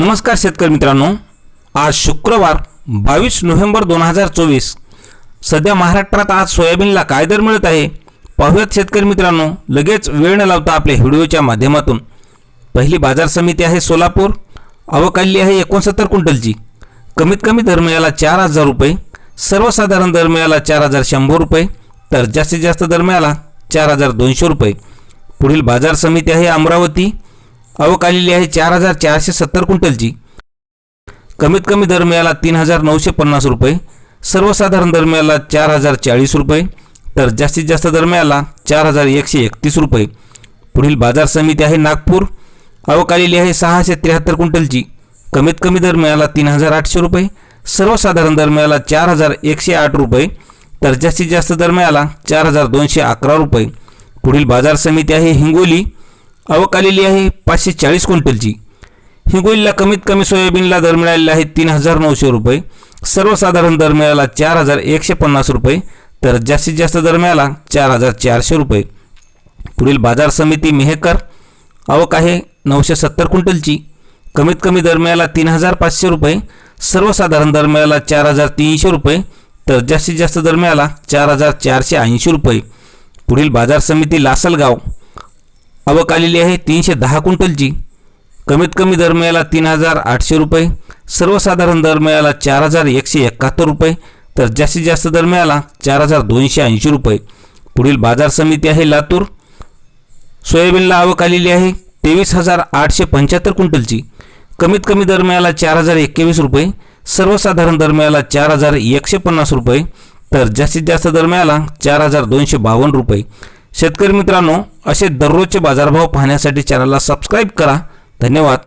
नमस्कार शेतकरी मित्रांनो. आज शुक्रवार बावीस नोव्हेंबर दोन हजार चोवीस. सध्या महाराष्ट्रात आज सोयाबीनला काय दर मिळत आहे? पाहूयात शेतकरी मित्रांनो. लगेच वेळ न लावता आपल्या व्हिडिओच्या माध्यमातून. पहिली बाजार समिती आहे सोलापूर. अवकाली आहे एकोणसत्तर क्विंटलची. कमीत कमी दर मिळाला चार हजार रुपये. सर्वसाधारण दर मिळाला चार हजार शंभर रुपये. तर जास्तीत जास्त दर मिळाला चार हजार दोनशे रुपये. पुढील बाजार समिती आहे अमरावती. आवक आलेली आहे चार हजार चारशे सत्तर क्विंटलची. कमीत कमी दर मिळाला तीन हजार नऊशे पन्नास रुपये. सर्वसाधारण दर मिळाला चार हजार चाळीस रुपये. तर जास्तीत जास्त दर मिळाला चार हजार एकशे एकतीस रुपये. पुढील बाजार समिती आहे नागपूर. आवक आलेली आहे सहाशे त्र्याहत्तर क्विंटलची. कमीत कमी दर मिळाला तीन हजार आठशे रुपये. सर्वसाधारण दर मिळाला चार हजार एकशे आठ रुपये. तर जास्तीत जास्त दर मिळाला चार हजार दोनशे अकरा रुपये. पुढील बाजार समिती आहे हिंगोली. आवक आलेली आहे पाचशे चाळीस क्विंटलची. हिंगोलीला कमीत कमी सोयाबीनला दर मिळालेला आहे तीन हजार नऊशे रुपये. सर्वसाधारण दर मिळाला चार हजार एकशे पन्नास रुपये. तर जास्तीत जास्त दर मिळाला चार हजार चारशे रुपये. पुढील बाजार समिती मेहकर. आवक आहे नऊशे सत्तर क्विंटलची. कमीत कमी दर मिळाला तीन हजार पाचशे रुपये. सर्वसाधारण दर मिळाला चार हजार तीनशे रुपये. तर जास्तीत जास्त दर मिळाला चार हजार चारशे ऐंशी रुपये. पुढील बाजार समिती लासलगाव. आवक आलेली आहे तीनशे दहा क्विंटलची कमीत कमी दर मिळाला तीन हजार आठशे रुपये. सर्वसाधारण दर मिळाला चार हजार एकशे एकाहत्तर रुपये. तर जास्तीत जास्त दर मिळाला चार हजार दोनशे ऐंशी रुपये. पुढील बाजार समिती आहे लातूर. सोयाबीनला आवक आलेली आहे तेवीस हजार आठशे पंच्याहत्तर क्विंटलची कमीत कमी दर मिळाला चार हजार एक्केवीस रुपये. सर्वसाधारण दर मिळाला चार हजार एकशे पन्नास रुपये. तर जास्तीत जास्त दर मिळाला चार हजार दोनशे बावन्न रुपये. शेतकरी मित्रांनो असे दररोजचे बाजारभाव पाहण्यासाठी चॅनलला सबस्क्राईब करा. धन्यवाद.